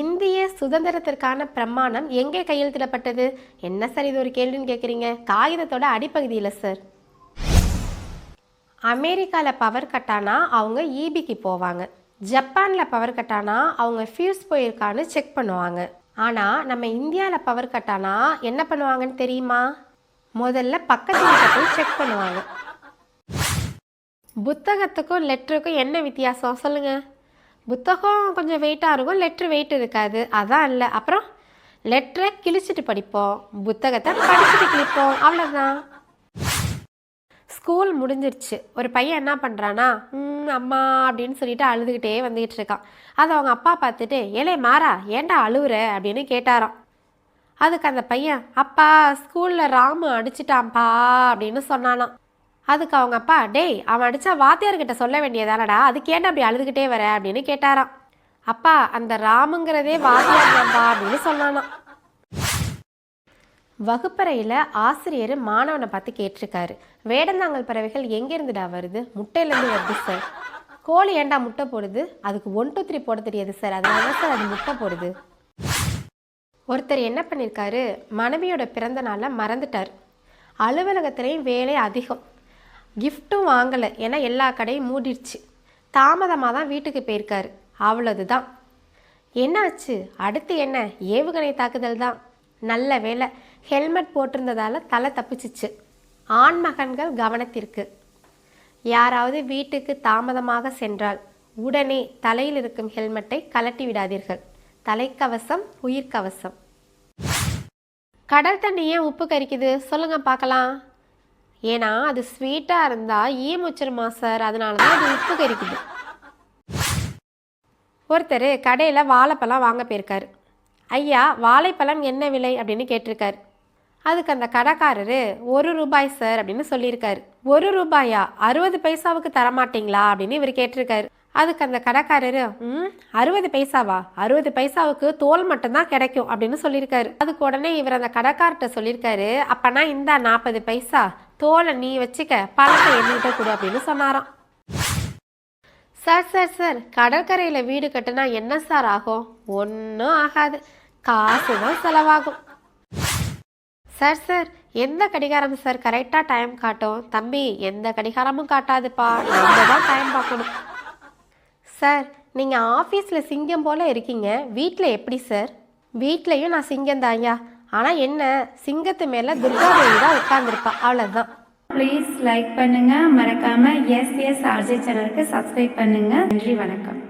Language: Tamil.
இந்திய சுதந்திரத்திற்கான பிரமாணம் எங்கே கையெழுத்திடப்பட்டது? என்ன சார் இது ஒரு கேள்வின்னு கேட்குறீங்க காகிதத்தோட அடிப்பகுதியில் சார். அமெரிக்காவில் பவர் கட்டானா அவங்க ஈபிக்கு போவாங்க. ஜப்பானில் பவர் கட்டானா அவங்க ஃபியூஸ் போயிருக்கான்னு செக் பண்ணுவாங்க. ஆனால் நம்ம இந்தியாவில் பவர் கட்டானா என்ன பண்ணுவாங்கன்னு தெரியுமா? முதல்ல பக்கத்தில் போய் செக் பண்ணுவாங்க. புத்தகத்துக்கும் லெட்டருக்கும் என்ன வித்தியாசம்? சொல்லுங்கள் புத்தகம் கொஞ்சம் வெயிட்டாக இருக்கும் லெட்ரு வெயிட் இருக்காது. அதான் இல்லை. அப்புறம் லெட்டரை கிழிச்சிட்டு படிப்போம். புத்தகத்தை படிச்சுட்டு கிழிப்போம். அவ்வளோதான் ஸ்கூல் முடிஞ்சிருச்சு. ஒரு பையன் என்ன பண்ணுறானா "ம், அம்மா அப்படின்னு சொல்லிட்டு அழுதுகிட்டே வந்துக்கிட்டு இருக்கான். அதை அவங்க அப்பா பார்த்துட்டு ஏலே மாறா ஏன்டா அழுவுற? அப்படின்னு கேட்டாராம். அதுக்கு அந்த பையன் அப்பா ஸ்கூலில் ராமு அடிச்சிட்டான்ப்பா அப்படின்னு சொன்னானான் அதுக்கு அவங்க அப்பா டேய் அவன் அடித்தா வாத்தியார்கிட்ட சொல்ல வேண்டியதானடா? அதுக்கு ஏன்டா அப்படி அழுதுகிட்டே வர? அப்படின்னு கேட்டாராம். அப்பா அந்த ராமுங்கிறதே வாத்தியார் தான்ப்பா அப்படின்னு சொன்னானா. வகுப்பறையில் ஆசிரியர் மாணவனை பார்த்து கேட்டிருக்காரு. வேடந்தாங்கல் பறவைகள் எங்கேருந்துடா வருது? முட்டையிலேருந்து வருது சார் கோழி ஏன்டா முட்டை போடுது? அதுக்கு ஒன் டூ த்ரீ போட தெரியாது சார் அதனால சார் அது முட்டை போடுது. ஒருத்தர் என்ன பண்ணியிருக்காரு மனைவியோட பிறந்த நாளில் மறந்துட்டார். அலுவலகத்துலேயும் வேலை அதிகம். கிஃப்ட்டும் வாங்கலை. ஏன்னா எல்லா கடையும் மூடிடுச்சு. தாமதமாக தான் வீட்டுக்கு போயிருக்காரு. அவ்வளவுதான். என்னாச்சு? அடுத்து என்ன? ஏவுகணை தாக்குதல் தான். நல்ல வேலை ஹெல்மெட் போட்டிருந்ததால் தலை தப்பிச்சிச்சு. ஆண் மகன்கள் கவனத்திற்கு. யாராவது வீட்டுக்கு தாமதமாக சென்றால் உடனே தலையில் இருக்கும் ஹெல்மெட்டை கலட்டி விடாதீர்கள். தலைக்கவசம் உயிர்க்கவசம். கடல் தண்ணி ஏன் உப்பு கரிக்குது? சொல்லுங்க பார்க்கலாம். ஏன்னா அது ஸ்வீட்டாக இருந்தால் ஈ முச்சிருமா சார் அதனால தான் அது உப்பு கறிக்குது ஒருத்தர் கடையில் வாழைப்பழம் வாங்க போயிருக்கார். ஐயா வாழைப்பழம் என்ன விலை? அப்படின்னு கேட்டிருக்காரு. அதுக்கு அந்த கடைக்காரரு ஒரு ரூபாய் சார் அப்படின்னு சொல்லியிருக்காரு. ஒரு ரூபாயா? அறுபது பைசாவுக்கு தரமாட்டீங்களா? அப்படின்னு இவர் கேட்டிருக்காரு. அதுக்கு அந்த கடைக்காரரு ம் அறுபது பைசாவா? அறுபது பைசாவுக்கு தோல் மட்டும்தான் கிடைக்கும் அப்படின்னு சொல்லியிருக்காரு. அதுக்கு உடனே இவர் அந்த கடைக்கார்ட்ட சொல்லியிருக்காரு அப்பனா இந்த நாற்பது பைசா தோலை நீ வச்சுக்க பழத்தை எண்ணிட்ட கொடு அப்படின்னு சொன்னாராம். சார் சார் சார் கடற்கரையில் வீடு கட்டினா என்ன சார் ஆகும்? ஒன்றும் ஆகாது. காசு தான் செலவாகும். சார் சார் எந்த கடிகாரம் சார் கரெக்டாக டைம் காட்டும்? தம்பி எந்த கடிகாரமும் காட்டாதுப்பா. நம்ம தான் டைம் பார்க்கணும். சார் நீங்கள் ஆஃபீஸில் சிங்கம் போல் இருக்கீங்க. வீட்டில் எப்படி சார்? வீட்லேயும் நான் சிங்கம் தாய்யா ஆனால் என்ன சிங்கத்து மேலே துர்காதேவி தான் உட்காந்துருப்பா அவ்வளோதான் ப்ளீஸ் லைக் பண்ணுங்கள் மறக்காமல் எஸ் எஸ் ஆர்ஜே சேனலுக்கு சப்ஸ்கிரைப் பண்ணுங்கள் நன்றி வணக்கம்.